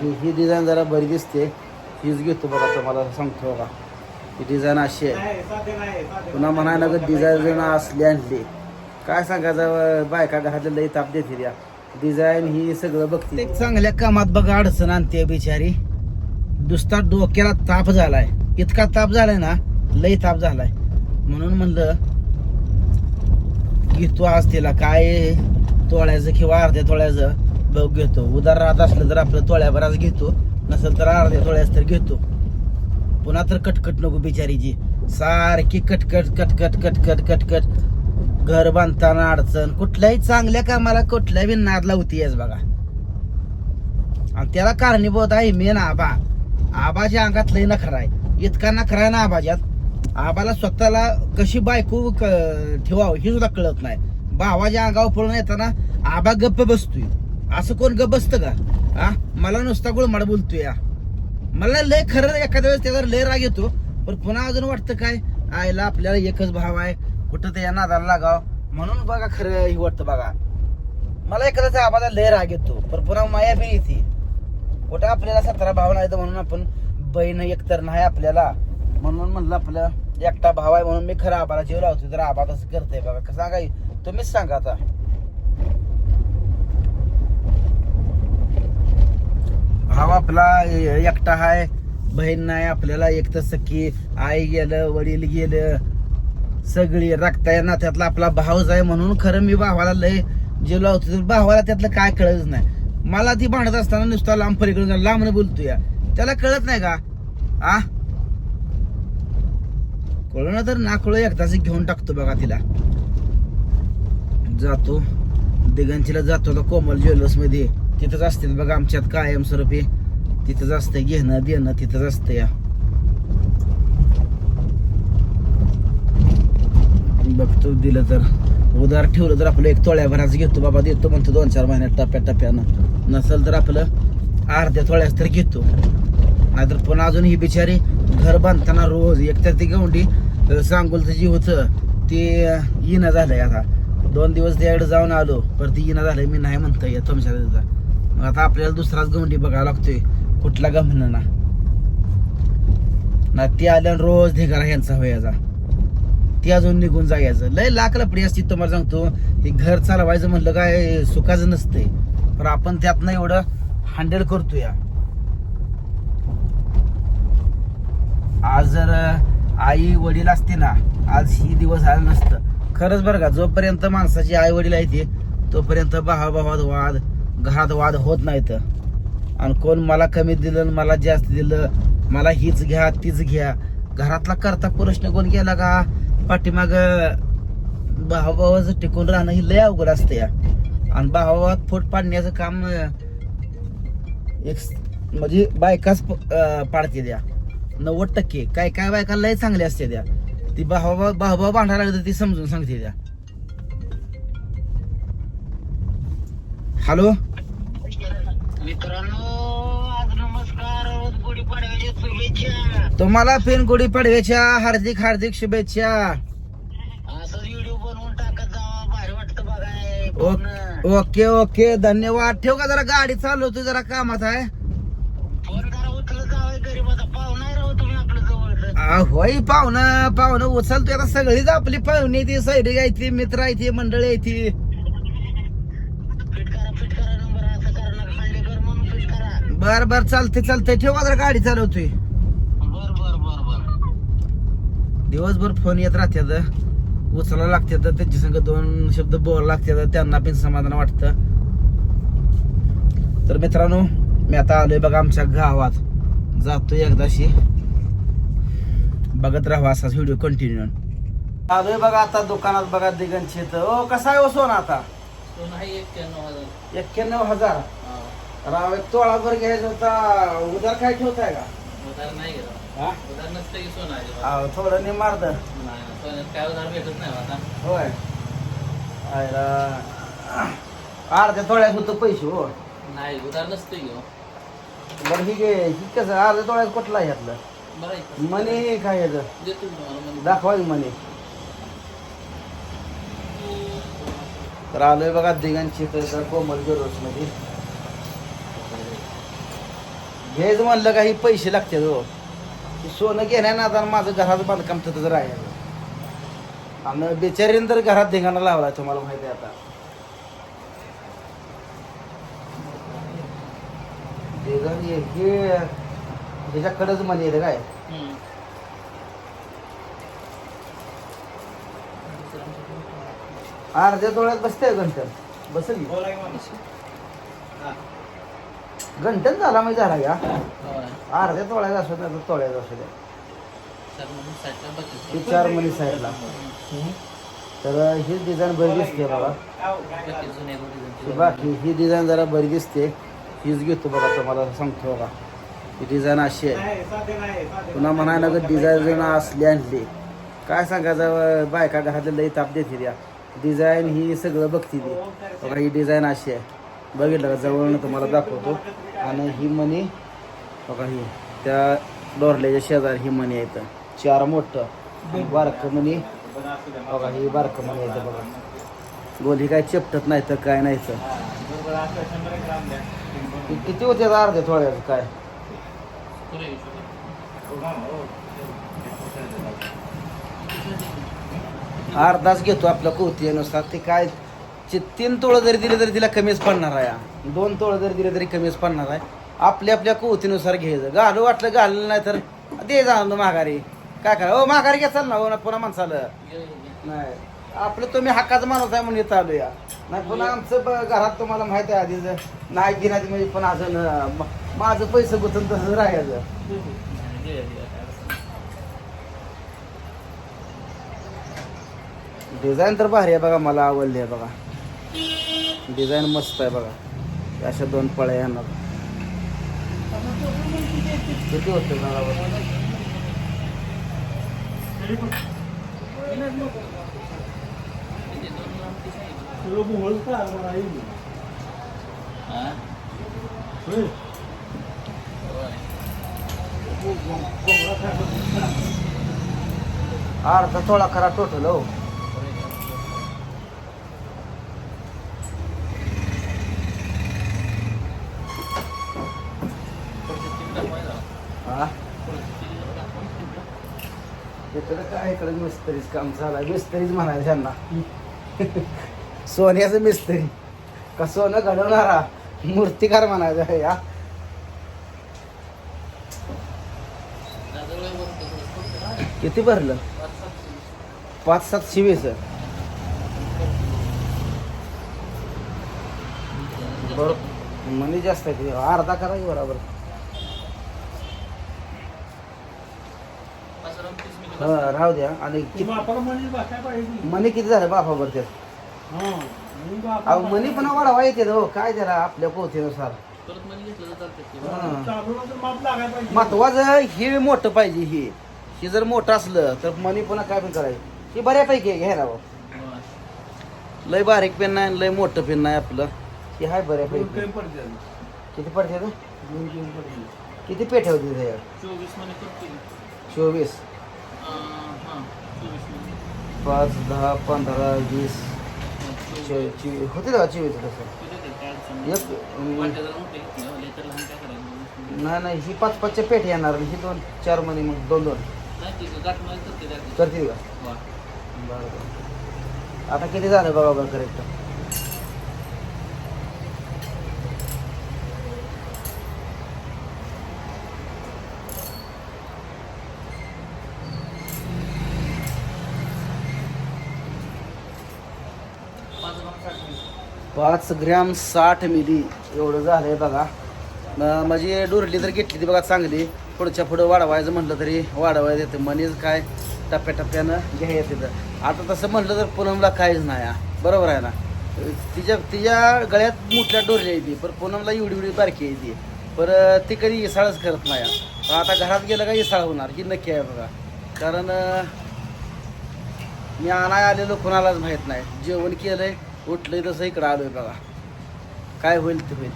ही design जरा बरी दिसते. हीच घेतो बघा तुम्हाला सांगतो बघा. ही डिझाईन अशी आहे. पुन्हा म्हणायला लागत डिझाईन असली आणली. काय सांगायचं बायका घरातल्या लई ताप देते त्या. डिझाईन ही सगळं बघते. एक चांगल्या कामात बघा अडचण आणते बिचारी. नुसता डोक्याला ताप झालाय. इतका ताप झालाय ना लई ताप झालाय. म्हणून म्हणलं घेतो आज तिला. काय तोळ्याचं किंवा अर्ध्या तोळ्याचं. बघ घेतो. उदार राहत असलं तर आपलं तोळ्याभराच घेतो. नसेल तर अर्ध्या तोळ्याच तर घेतो. पुन्हा तर कटकट नको बिचारीची सारखी कटकट कटकट कटकट कटकट. घर बांधताना अडचण. कुठल्याही चांगल्या कामाला कुठल्याही नाद लावती आहेस बघा. आणि त्याला कारणीभूत आहे मेन आबा. आबाच्या अंगात लय नखरा आहे. इतका नखरा आहे ना आबाच्यात. आबाला स्वतःला कशी बायको क- ठेवावं हे सुद्धा कळत नाही. भावाच्या अंगावर पळून येताना आबा गप्प बसतोय. असं कोण ग बसतं का? हा मला नुसता गुळमाड बोलतोय या मला लय खरं एखाद्या वेळेस त्याचा लय राग येतो पण पुन्हा अजून वाटतं काय? आईला आपल्याला एकच भाव आहे कुठं त्या नादाला लागाव? म्हणून बघा खरं हे वाटतं बघा. मला एखाद्याचा आबाला लय राग येतो पण पुन्हा माया बी येते. कुठं आपल्याला सतरा भाव नाही तर म्हणून आपण बहीण एकतर नाही आपल्याला. म्हणून म्हणलं आपलं एकटा भाव आहे म्हणून मी खरं आबाला जीव लावतो तर आबा तसं करते बघा. कसं सांगा तुम्हीच सांगा आता. भाव आपला एकटा आहे बहीण नाही आपल्याला एक तर सखी आई गेलं वडील गेलं सगळी रक्ता नात्यातला आपला भावच आहे म्हणून खरं मी भावाला लय जे लावतो तर भावाला त्यातलं काय कळत नाही. मला ती भांडत असताना नुसता लांब पलीकडून लांबनं लांब बोलतोय. त्याला कळत नाही का? आ? ना तर नाकळ एकदाच घेऊन टाकतो बघा तिला. जातो. दिगंचीला जातो आता कोमल ज्वेलर्समध्ये तिथंच असते बघा आमच्यात कायमस्वरूपी तिथंच असते घेणं देणं तिथंच असतं या बघतो दिलं तर. उदार ठेवलं तर आपलं एक तोळ्याभराच घेतो. बाबा देतो म्हणतो दोन चार महिन्यात टप्प्या टप्प्यानं नसेल तर आपलं अर्ध्या तोळ्याच तर घेतो. नाहीतर पण अजून ही बिचारी घर बांधताना रोज एक तर ती गवंडी सांगोलचं जी होतं ते येणं झालंय आता. दोन दिवस त्याकडे जाऊन आलो. परत येणं झालंय मी नाही म्हणता या तुमच्या आता आपल्याला दुसराच गवंडी बघावा लागतोय. कुठला गमना ना. ना ती आल्यानं रोज ढेगारा ह्यांचा वयाचा ती अजून निघून जायचं. लय लाख लपडी असती तुम्हाला सांगतो. हे घर चालवायचं म्हणलं काय सुखाचं नसतंय. पण आपण त्यातनं एवढं हँडल करतो या आज जर आई वडील असते ना आज ही दिवस आला नसतं. खरंच बरं का जोपर्यंत माणसाची आई वडील आहे ते तोपर्यंत भावाभावात वाद घरात वाद होत नाहीत. आणि कोण मला कमी दिलं आणि मला जास्त दिलं मला हीच घ्या तीच घ्या. घरातला करता प्रश्न कोण गेला का? पाठीमाग भावाभावाचं टिकून राहणं ही लय अवघड असते या आणि भावाभावात फूट पाडण्याचं काम एक म्हणजे बायकाच पाडते द्या नव्वद टक्के. काय काय बायका लय चांगली असते द्या ती भावा भावभाव भांडायला लागली ती समजून सांगते द्या हॅलो? मित्रांनो आज नमस्कार. रोज गुढीपाडव्याच्या शुभेच्छा. तुम्हाला पेन गुढी पाडव्याच्या हार्दिक हार्दिक शुभेच्छा. असं व्हिडिओ बनवून टाकत जावा. भारी वाटतं बघाय ओ- फोन ओके ओके. धन्यवाद. ठेव का जरा गाडी चालवतो जरा कामात आहे? फोन उचलत गरीबाचा पाहुणा आहे राव तुम्ही आपलं जवळचं आ, होय पाहुणं पाहुणं उचलतोय. आता सगळीच आपली पाहुणी ती सैनिक आहे ती मित्र आहे ती मंडळी आहे ती फिट करा फिट करा नंबर असं करा नका खांडेकर म्हणून फिट करा बर बर चालते चालते ठेव जरा गाडी चालवतोय. बर बर बर बर. दिवसभर फोन येत राहतात उचलायला लागतात त्यांच्या संग दोन शब्द बोलायला लागतात त्यांना पण समाधान वाटतं. तर मित्रांनो मी आता आलोय बघा आमच्या गावात. जातोय एकदाशी. बघत राहा असाच व्हिडिओ कंटिन्यू आलोय बघा आता दुकानात बघा दिगंची ओ कसा आहे हो सोना आता? एक्क्याण्णव हजार. राव एक तोळा भर घ्यायचा होता. उधार काय ठेवताय का? हा? अहो, थोडं निमार्द होय. आयला. अर्ध्या तोळ्यात होतं पैसे हो. नाही उधार नसते घेऊ बरं ही घे. ही कसं अर्ध्या तोळ्यात कुठला आहे यातलं बरं आहे का? मनी काय याचं देतो मी तुम्हाला दाखवा मनी. तर आलोय बघा दिगांची तर कोमलमध्ये घ्यायचं म्हणलं काही पैसे लागतात हो. ते सोनं घेण्या ना आता माझं घराचं बांधकाम तिथंच राहिलं आणि बेचारीनं तर घरात धिंगाणा लावलाय तुम्हाला माहिती आहे आता. हे हे ह्याच्याकडेच म्हणे येतं काय. अर्ध्या तोळ्यात बसते घंटन बसल की? घंटन झाला म्हणजे झाला का. अर्ध्या तोळ्यात असू द्या तर तोळ्यात असू द्या चार मनी साईडला. तर ही डिझाईन बरी दिसते बघा. बाकी ही डिझाईन जरा बरी दिसते. हीच घेतो बघा तुम्हाला सांगतो बघा. ही डिझाईन अशी आहे. पुन्हा म्हणायला लागत डिझाईन असली आणली. काय सांगायचं बायका घरातले लई ताप देते त्या डिझाईन ही सगळं बघते ती बघा ही डिझाईन अशी आहे. बघितलं का? जवळनं तुम्हाला दाखवतो. आणि ही मनी बघा ही त्या डोरल्याच्या शेजारी ही मनी येतं चार मोठं आणि बारकं मनी बघा ही बारकं मनी येतं बघा. गोली काय चिपटत नाही तर काय नाही तर किती होते अर्धे अर्ध्या थोड्याचं काय? अर्धाच घेतो आपल्या कौतियानुसार ते काय चे- तीन तोळं जरी दिले तरी तिला कमीच पडणार आहे. दोन तोळं जरी दिले तरी कमीच पडणार आहे. आपल्या आपल्या कुवतीनुसार घ्यायचं. घालू वाटलं घाललं नाही तर दे जाणं माघारी. काय करा? हो माघारी घ्या चाल ना. हो ना पुन्हा माणसाला नाही. आपलं तुम्ही हक्काचा माणूस आहे म्हणून चालू या नाही पुन्हा आमचं घरात तुम्हाला माहिती आहे आधीच. नाही घेण्यात म्हणजे पण अजून माझं पैसे गुतून तसंच राहायचं. डिझाईन तर भारी आहे बघा मला आवडली आहे बघा. डिझाईन मस्त आहे बघा. अशा दोन पळ्या येणार. किती होते अर्धा थोडा खरा टोटल हो. हा इकडं काय इकडे मिस्त्रीच काम चालू मिस्त्रीच म्हणायचं त्यांना. सोन्याचं मिस्त्री. का सोनं घडवणारा? मूर्तिकार म्हणायचं या. किती भरलं? पाच सात शिवीस बरोबर मनी जास्त आहे अर्धा करा की बरोबर पाच राऊंड तीस मिनिट हा राहू द्या. आणि किती मनी किती झालं बापावर त्यात अहो मनी पण वाढवा येते हो. काय त्याला आपल्या पोथीनुसार परत मनी घेतलं तर चालतं की. हा. महत्वाचं हे मोठं पाहिजे हे. हे जर मोठं असलं तर मनी पुन्हा काय पण करायचं. हे बऱ्यापैकी आहे घ्यायला होय. लय बारीक पेन नाही लय मोठं पेन नाही आपलं. हे आहे बऱ्यापैकी. किती पडते? किती पेठे होते चोवीस. पाच दहा पंधरा वीस. चोवीस. होते का? चोवीस तसं? नाही. एक नाही नाही ही पाच पाचच्या पेठ येणार ही दोन चारमध्ये मग दोन दोन. करतील का? बरं बरं. आता किती झालं बघा बरं करेक्ट पाच ग्रॅम साठ मिली. एवढं झालं आहे बघा माझी डोरली डुरली तर घेतली ती बघा चांगली. पुढच्या पुढं वाढवायचं म्हटलं तरी वाढवायचं येतं मनीच काय टप्प्याटप्प्यानं घ्या येते तर आता तसं म्हटलं तर पूनमला काहीच नाही बरोबर आहे ना? तिच्या तिच्या गळ्यात मोठ्या डोरल्या येते पण पूनमला एवढी एवढी बारकी येते पर ती कधी इसाळच करत नाही पण आता घरात गेलं का इसाळ होणार. ही नक्की आहे बघा. कारण मी आणाय आलेलो कोणालाच माहीत नाही. जेवण केलं आहे उठलंय तसं इकडं आलोय बघा. काय होईल ते होईल.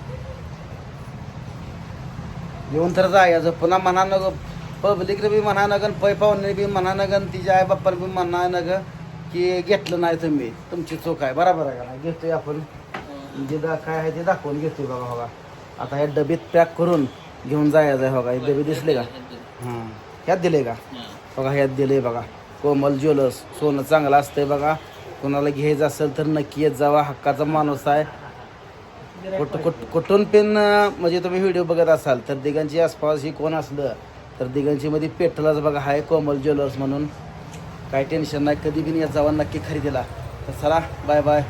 येऊन तर जायचं पुन्हा म्हणा नग पब्लिकने बी म्हणा नगन पै पाहुणे बी म्हणा नगन तिच्या आई बाप्पाला बी म्हणा नग की घेतलं नाही तुम्ही तुमची चूक आहे. बरोबर आहे का नाही? घेतोय आपण. जे दा काय आहे ते दाखवून घेतोय बघा बघा. आता हे डबीत पॅक करून घेऊन जायचं आहे बघा. इथे बी दिसले का? हां. ह्यात दिले का? हां. बघा ह्यात दिले बघा. कोमल ज्वेलर्स सोनं चांगलं असतंय बघा. कोणाला घ्यायचं असेल तर नक्की येत जावा. हक्काचा माणूस आहे. कुठ कुठ कुठून पण म्हणजे तुम्ही व्हिडिओ बघत असाल तर दिगांची आसपास ही कोण असलं तर दिगांची मध्ये बघा आहे कोमल ज्वेलर्स म्हणून. काही टेन्शन नाही कधी बी येत जावा नक्की खरेदीला. तर चला बाय बाय